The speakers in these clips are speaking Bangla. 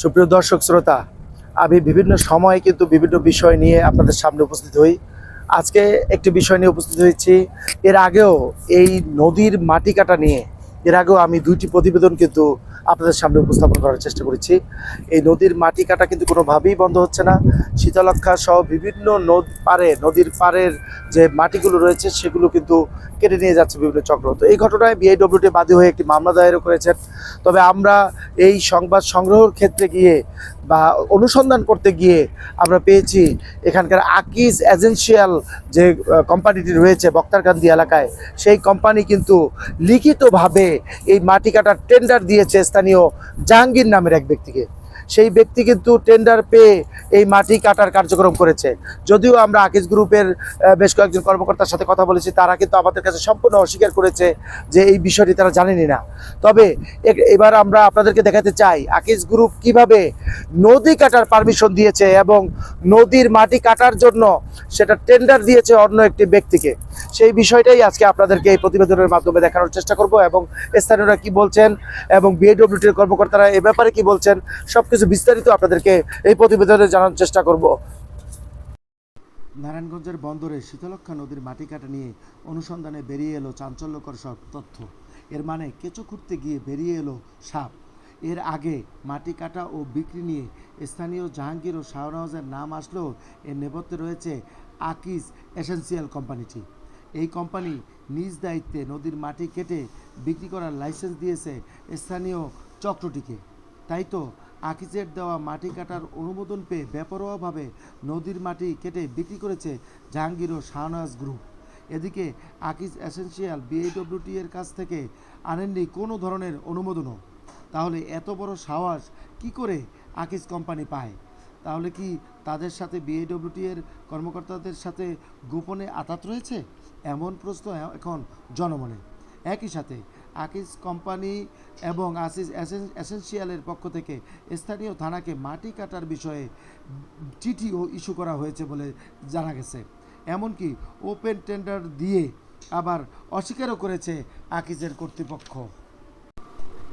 সুপ্রিয় দর্শক শ্রোতা, আমি বিভিন্ন সময়ে কিন্তু বিভিন্ন বিষয় নিয়ে আপনাদের সামনে উপস্থিত হই। আজকে একটি বিষয় নিয়ে উপস্থিত হয়েছি। এর আগেও এই নদীর মাটি কাটা নিয়ে এর আগেও আমি দুইটি প্রতিবেদন কিন্তু আপনাদের সামনে উপস্থাপন করার চেষ্টা করেছি। এই নদীর মাটি কাটা কিন্তু কোনোভাবেই বন্ধ হচ্ছে না। শীতলক্ষা সহ বিভিন্ন নদ পারে নদীর পাড়ের যে মাটিগুলো রয়েছে, সেগুলো কিন্তু কেটে নিয়ে যাচ্ছে বিভিন্ন চক্র। তো এই ঘটনায় বিআইডব্লিউটি বাদী হয়ে একটি মামলা দায়েরও করেছেন। তবে আমরা এই সংবাদ সংগ্রহের ক্ষেত্রে গিয়ে বা অনুসন্ধান করতে গিয়ে আমরা পেয়েছি এখানকার আকিজ এজেন্সিয়াল যে কোম্পানিটি রয়েছে বক্তারকান্দি এলাকায়, সেই কোম্পানি কিন্তু লিখিতভাবে এই মাটি কাটার টেন্ডার দিয়েছে স্থানীয় জাহাঙ্গীর নামের এক ব্যক্তিকে। সেই ব্যক্তি কিন্তু টেন্ডার পেয়ে এই মাটি কাটার কার্যক্রম করেছে। যদিও আমরা আকিজ গ্রুপের বেশ কয়েকজন কর্মকর্তার সাথে কথা বলেছি, তারা কিন্তু আমাদের কাছে সম্পূর্ণ অস্বীকার করেছে যে এই বিষয়টি তারা জানেনই না। তবে এবার আমরা আপনাদেরকে দেখাতে চাই আকিজ গ্রুপ কীভাবে নদী কাটার পারমিশন দিয়েছে এবং নদীর মাটি কাটার জন্য সেটা টেন্ডার দিয়েছে অন্য একটি ব্যক্তিকে। সেই বিষয়টাই আজকে আপনাদেরকে এই প্রতিবেদনের মাধ্যমে দেখানোর চেষ্টা করব এবং স্থানীয়রা কি বলছেন এবং বিএডব্লিউটির কর্মকর্তারা এ ব্যাপারে কি বলছেন, সবকিছু বিস্তারিত আপনাদেরকে এই প্রতিবেদনে জানার চেষ্টা করব। নারায়ণগঞ্জের বন্দরে শীতলক্ষা নদীর মাটি কাটা নিয়ে অনুসন্ধানে বেরিয়ে এলো চাঞ্চল্যকর সব তথ্য। এর মানে কেঁচো খুঁড়তে গিয়ে বেরিয়ে এলো সাপ। এর আগে মাটি কাটা ও বিক্রি নিয়ে স্থানীয় জাহাঙ্গীর ও শাহনওয়াজের নাম আসলেও এর নেপথ্যে রয়েছে আকিজ এসেন্সিয়াল কোম্পানিটি। এই কোম্পানি নিজ দায়িত্বে নদীর মাটি কেটে বিক্রি করার লাইসেন্স দিয়েছে স্থানীয় চক্রটিকে। তাই তো আকিজের দেওয়া মাটি কাটার অনুমোদন পেয়ে বেপরোয়াভাবে নদীর মাটি কেটে বিক্রি করেছে জাহাঙ্গীর ও শাহনাজ গ্রুপ। এদিকে আকিজ এসেন্সিয়াল বিএডব্লিউটি এর কাছ থেকে আনেননি কোনো ধরনের অনুমোদনও। তাহলে এত বড় সাহস কি করে আকিজ কোম্পানি পায়? তাহলে কি তাদের সাথে বিএডব্লিউটি এর কর্মকর্তাদের সাথে গোপনে আঘাত রয়েছে? এমন প্রশ্ন এখন জনমনে। একই সাথে আকিজ কোম্পানি এবং আসিস এসেন- এসেন্সিয়ালের পক্ষ থেকে স্থানীয় থানাকে মাটি কাটার বিষয়ে চিঠিও ইস্যু করা হয়েছে বলে জানা গেছে। এমনকি ওপেন টেন্ডার দিয়ে আবার অস্বীকারও করেছে আকিজের কর্তৃপক্ষ।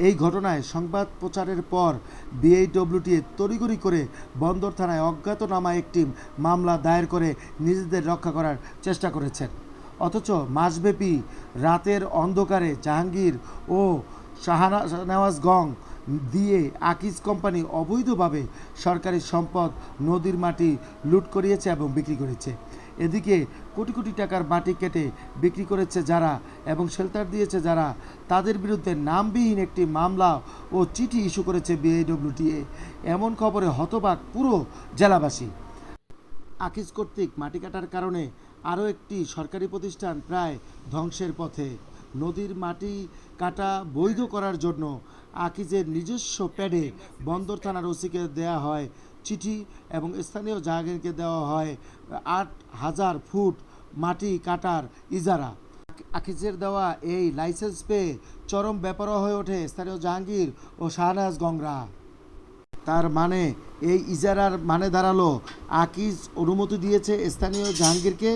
এই ঘটনায় সংবাদ প্রচারের পর বিএইডব্লিউটি তড়িগড়ি করে বন্দর থানায় অজ্ঞাতনামা একটি মামলা দায়ের করে নিজেদের রক্ষা করার চেষ্টা করেছেন। অথচ মাসব্যাপী রাতের অন্ধকারে জাহাঙ্গীর ও শাহানা গং দিয়ে আকিজ কোম্পানি অবৈধভাবে সরকারি সম্পদ নদীর মাটি লুট করিয়েছে এবং বিক্রি করেছে। এদিকে কোটি কোটি টাকার মাটি কেটে বিক্রি করেছে যারা এবং শেল্টার দিয়েছে যারা। তাদের বিরুদ্ধে নামবিহীন একটি মামলা ও চিঠি ইস্যু করেছে বিআইডব্লিউটিএ এমন খবরে হতবাক পুরো জেলাবাসী। আকিজ কর্তৃক মাটি কাটার কারণে আরও একটি সরকারি প্রতিষ্ঠান প্রায় ধ্বংসের পথে। নদীর মাটি কাটা বৈধ করার জন্য আকিজের নিজস্ব প্যাডে বন্দর থানার ওসিকে দেয়া হয় চিঠি এবং স্থানীয় জাহাঙ্গীরকে দেওয়া হয় আট হাজার ফুট মাটি কাটার ইজারা। আকিজের দেওয়া এই লাইসেন্স পেয়ে চরম ব্যাপার হয়ে ওঠে স্থানীয় জাহাঙ্গীর ও শাহনাজ গংরা তার মানে এই ইজারার মানে দাঁড়াল। আকিজ অনুমতি দিয়েছে স্থানীয় জাহাঙ্গীরকে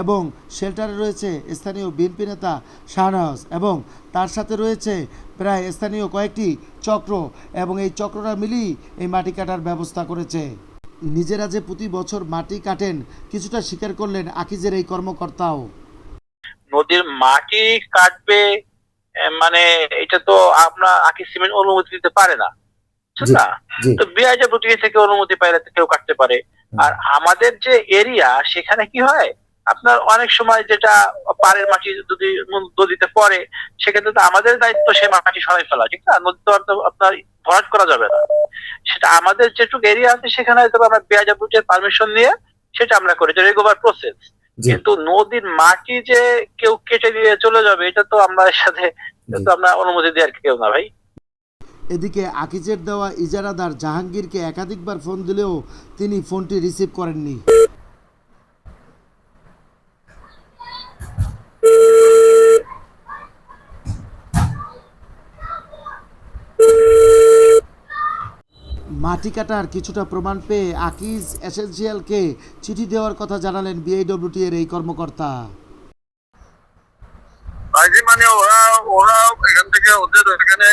এবং শেল্টারে রয়েছে স্থানীয় বিএনপি নেতা শাহনওয়াজ এবং তার সাথে রয়েছে প্রায় স্থানীয় কয়েকটি চক্র এবং এই চক্ররা মিলিয়ে এই মাটি কাটার ব্যবস্থা করেছে। নিজেরা যে প্রতি বছর মাটি কাটেন, কিছুটা স্বীকার করলেন আকিজের এই কর্মকর্তাও। নদীর মাটি কাটবে মানে এটা তো আপনার আকি সিমেন্ট অনুমতি দিতে পারে না। বুঝছেন না। তো বিআইজা প্রতিনিধি থেকে অনুমতি পাইলে কেউ কাটতে পারে। আর আমাদের যে এরিয়া সেখানে কি হয়? আপনার অনেক সময় যেটা পাড়ের মাটি যদি নদীতে পড়ে সেক্ষেত্রে তো আমাদের দায়িত্ব সে মাটি সরাই ফেলা ঠিক না? নদী তো আপনার ভরাট করা যাবে না। সেটা আমাদের যেটুকু এরিয়া আছে সেখানে হয়তো আমরা বিআইজা পারমিশন নিয়ে সেটা আমরা করি যে রেগুলার প্রসেস কিন্তু নদীর মাটি যে কেউ কেটে দিয়ে চলে যাবে এটা তো আমরা সাথে আমরা অনুমতি দেওয়ার কেউ না ভাই। এদিকে আকিজের দেওয়া ইজারাদার জাহাঙ্গীরকে একাধিকবার ফোন দিলেও তিনি ফোনটি রিসিভ করেননি। মাটি কাটার কিছুটা প্রমাণ পেয়ে আকিজ এসেন্সিয়ালকে চিঠি দেওয়ার কথা জানালেন বিআইডব্লিউটি এর এই কর্মকর্তা। মানে থেকে ওদের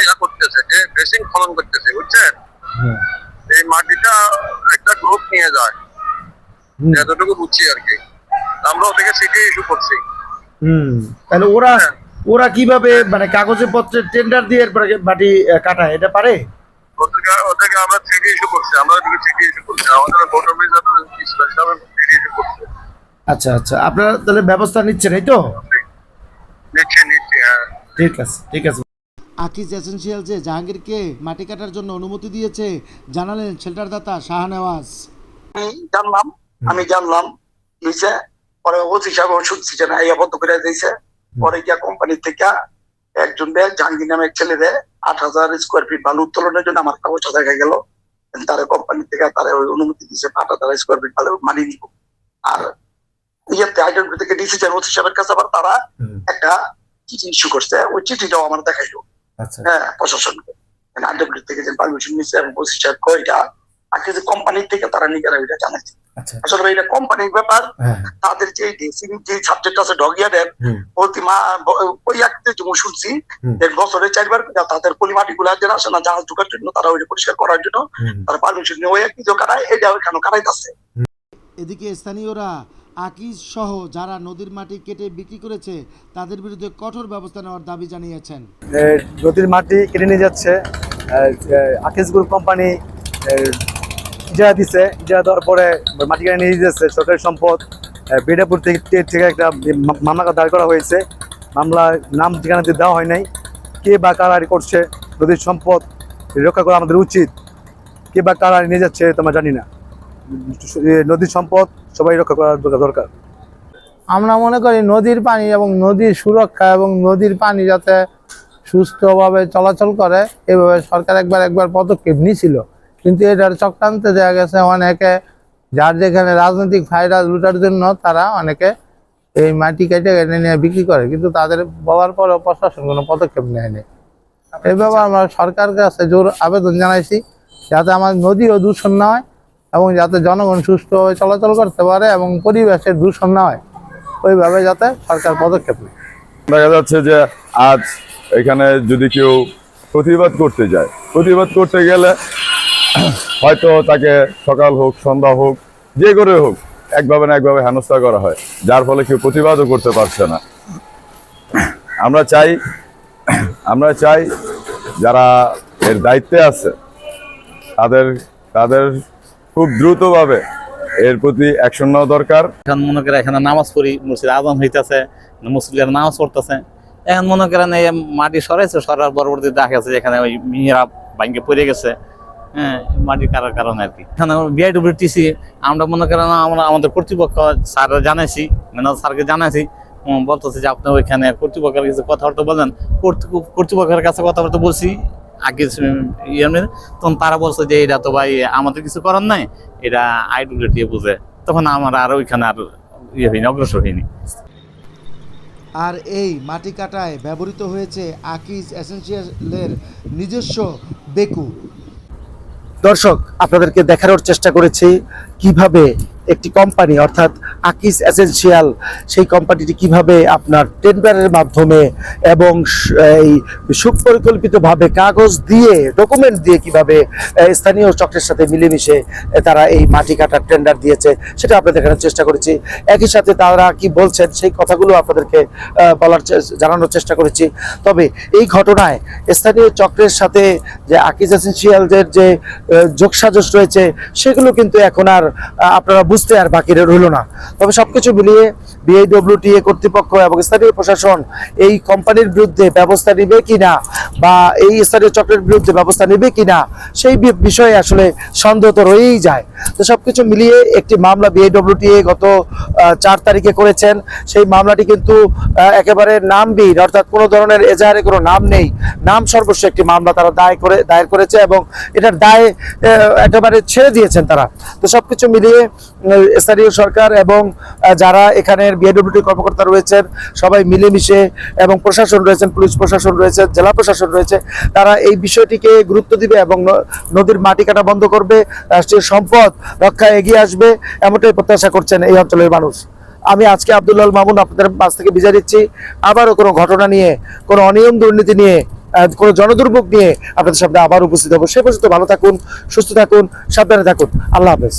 ইয়া করতেছে যে বেসিং খনন করতেছে বুঝছেন? এই মাটিটা একটা গ্রুপ নিয়ে যায়। এতটুকু বুঝছি আর কি। আমরা ওদেরকে সিটি ইস্যু করছি। হুম। তাহলে ওরা ওরা কীভাবে মানে কাগজে পত্রে টেন্ডার দিয়ে এরপরে মাটি কাটায় এটা পারে? ওদেরকে ওদেরকে আমরা সিটি ইস্যু করছি আমরা ওদেরকে সিটি ইস্যু করছি। আমাদের ভোটার স্পেশাল সিটি ইস্যু করছি। আচ্ছা আচ্ছা। আপনারা তাহলে ব্যবস্থা নিচ্ছেন এই তো? নিচ্ছি নিচ্ছি হ্যাঁ। ঠিক আছে ঠিক আছে। আকিজ এসেন্সিয়াল যে জাহাঙ্গীরকে মাটি কাটার জন্য অনুমতি দিয়েছে জানালেন শেল্টার দাতা শাহনেওয়াজ আমি জানলাম আমি জানলাম নিচে পরে ওসি সাহেব শুনছি যে না এই আবদ্ধ করে দিয়েছে। পরে গিয়া কোম্পানি থেকে একজন দেয় জাহাঙ্গীর নামে এক ছেলে দেয় আট হাজার স্কোয়ার ফিট বালু উত্তোলনের জন্য আমার কাগজ দেখা গেল। তারা কোম্পানি থেকে তারা ওই অনুমতি দিয়েছে আট হাজার স্কোয়ার ফিট বালু মানি নিব। আর ইয়েতে আইডেন্টি থেকে ডিসিশন ওসি সাহেবের কাছে আবার তারা একটা চিঠি ইস্যু করছে ওই চিঠিটাও আমার দেখাইলো। হ্যাঁ প্রশাসনকে আইডব্লিউ থেকে যে পারমিশন নিচ্ছে এবং ওসি সাহেব কয়টা আর কিছু কোম্পানির থেকে তারা নিজেরা এটা জানাচ্ছে আচ্ছা। আসলে এটা কোম্পানির ব্যাপার হ্যাঁ। তাদের যে ডেসিং যে সাবজেক্ট আছে ডগিয়াদের হুম। প্রতি মা ওই একটা যেমন শুনছি বছরে চারবার তাদের পলিমাটি গুলা যেন আসে না জাহাজ ঢুকার জন্য তারা ওইটা পরিষ্কার করার জন্য তারা পারমিশন নিয়ে ওই এক কিছু কারায় এটা ওইখানে কারাইতেছে। এদিকে স্থানীয়রা আকিজ সহ যারা নদীর মাটি কেটে বিক্রি করেছে, তাদের বিরুদ্ধে কঠোর ব্যবস্থা নেওয়ার দাবি জানিয়েছেন। নদীর মাটি কেটে নিয়ে যাচ্ছে। আকিস গ্রুপ কোম্পানি ইজারা দিচ্ছে ইজারা দেওয়ার পরে মাটি কেটে নিয়ে যাচ্ছে সরকারি সম্পদ। বিডাপুর থেকে থেকে একটা মামলা দায়ের করা হয়েছে। মামলার নাম ঠিকানা দিয়ে দেওয়া হয় নাই। কে বা কারা করছে, নদীর সম্পদ রক্ষা করা আমাদের উচিত। কে বা কারা নিয়ে যাচ্ছে আমরা জানি না। নদীর সম্পদ সবাই রক্ষা করার দরকার আমরা মনে করি নদীর পানি এবং নদীর সুরক্ষা এবং নদীর পানি যাতে সুস্থভাবে চলাচল করে, এভাবে সরকার একবার একবার পদক্ষেপ নিয়েছিল। কিন্তু এটার চক্রান্তে দেখা গেছে অনেকে, যার যেখানে রাজনৈতিক ফায়দা লুটার জন্য তারা অনেকে এই মাটি কেটে কেটে নিয়ে বিক্রি করে, কিন্তু তাদের বলার পরেও প্রশাসন কোনো পদক্ষেপ নেয়নি। এভাবে আমরা সরকারের কাছে জোর আবেদন জানাইছি, যাতে আমাদের নদীও দূষণ না হয় এবং যাতে জনগণ সুস্থভাবে চলাচল করতে পারে এবং পরিবেশের দূষণ না হয়, ওইভাবে যাতে সরকার পদক্ষেপ নেয়। দেখা যাচ্ছে যে আজ এখানে যদি কেউ প্রতিবাদ করতে যায়, প্রতিবাদ করতে গেলে হয়তো তাকে সকাল হোক, সন্ধ্যা হোক, যে করে হোক, একভাবে না একভাবে হেনস্থা করা হয়, যার ফলে কেউ প্রতিবাদও করতে পারছে না। আমরা চাই আমরা চাই যারা এর দায়িত্বে আছে, তাদের তাদের খুব দ্রুতভাবে এর প্রতি অ্যাকশন নেওয়া দরকার। এখন মনে করেন এখানে নামাজ পড়ি, মসজিদ আজান হইতেছে মুসলিমরা নামাজ পড়তেছে। এখন মনে করেন এই মাটি সরাইছে, সরার পরবর্তী দেখা গেছে এখানে ওই মিহিরা ভাঙ্গে পড়ে গেছে। হ্যাঁ মাটি কারার কারণে আর কি। এখানে বিআইডব্লিউটিসি আমরা মনে করেন আমরা আমাদের কর্তৃপক্ষ স্যার জানাইছি, ম্যানেজার স্যারকে জানাইছি। বলতেছে যে আপনি ওইখানে কর্তৃপক্ষের কাছে কথাবার্তা বলেন। কর্তৃপক্ষের কাছে কথাবার্তা বলছি আগে ইয়ে তখন তারা বলছে যে এটা তো ভাই আমাদের কিছু করার নাই এটা বুঝে। তখন আমরা আর ওইখানে আর ইয়ে হয়নি অগ্রসর হয়নি। আর এই মাটি কাটায় ব্যবহৃত হয়েছে আকিজ এসেন্সিয়ালের নিজস্ব বেকু। দর্শক আপনাদেরকে দেখানোর চেষ্টা করেছি কীভাবে একটি কোম্পানি অর্থাৎ আকিস এসেনশিয়াল সেই কোম্পানিটি কীভাবে আপনার টেন্ডারের মাধ্যমে এবং এই সুপরিকল্পিতভাবে কাগজ দিয়ে ডকুমেন্ট দিয়ে কীভাবে স্থানীয় চক্রের সাথে মিলেমিশে তারা এই মাটি কাটার টেন্ডার দিয়েছে সেটা আপনাদের দেখানোর চেষ্টা করেছি। একই সাথে তারা কি বলছেন সেই কথাগুলো আপনাদেরকে বলার জানানোর চেষ্টা করেছি। তবে এই ঘটনায় স্থানীয় চক্রের সাথে যে আকিজ এসেন্সিয়ালদের যে আহ, যোগসাজশ রয়েছে সেগুলো কিন্তু এখন আর আপনারা বুঝতে আর বাকি রইল না। তবে সবকিছু মিলিয়ে বিআইডব্লিউটিএ কর্তৃপক্ষ এবং স্থানীয় প্রশাসন এই কোম্পানির বিরুদ্ধে ব্যবস্থা নেবে কিনা বা এই স্থানীয় চক্রের বিরুদ্ধে ব্যবস্থা নেবে কিনা সেই বিষয়ে আসলে সন্দেহ তো রয়েই যায়। তো সবকিছু মিলিয়ে একটি মামলা বিআইডব্লিউটিএ গত চার তারিখে করেছেন। সেই মামলাটি কিন্তু একেবারে নামবিহীন, অর্থাৎ কোনো ধরনের এজাহারে কোনো নাম নেই। নাম সর্বস্ব একটি মামলা তারা দায় করে, দায়ের করেছে এবং এটার দায় একেবারে ছেড়ে দিয়েছেন তারা। তো সবকিছু মিলিয়ে স্থানীয় সরকার এবং যারা এখানের বিএডব্লিউটি কর্মকর্তা রয়েছেন, সবাই মিলেমিশে এবং প্রশাসন রয়েছেন, পুলিশ প্রশাসন রয়েছে, জেলা প্রশাসন রয়েছে, তারা এই বিষয়টিকে গুরুত্ব দিবে এবং নদীর মাটি কাটা বন্ধ করবে, রাষ্ট্রীয় সম্পদ রক্ষায় এগিয়ে আসবে, এমনটাই প্রত্যাশা করছেন এই অঞ্চলের মানুষ। আমি আজকে আব্দুল্লাল মামুন আপনাদের কাছ থেকে বিজয় দিচ্ছি আবারও কোনো ঘটনা নিয়ে, কোনো অনিয়ম দুর্নীতি নিয়ে কোনো জনদুর্ভোগ নিয়ে আপনাদের সামনে আবার উপস্থিত হব। সে পর্যন্ত ভালো থাকুন, সুস্থ থাকুন, সাবধানে থাকুন। আল্লাহ হাফেজ।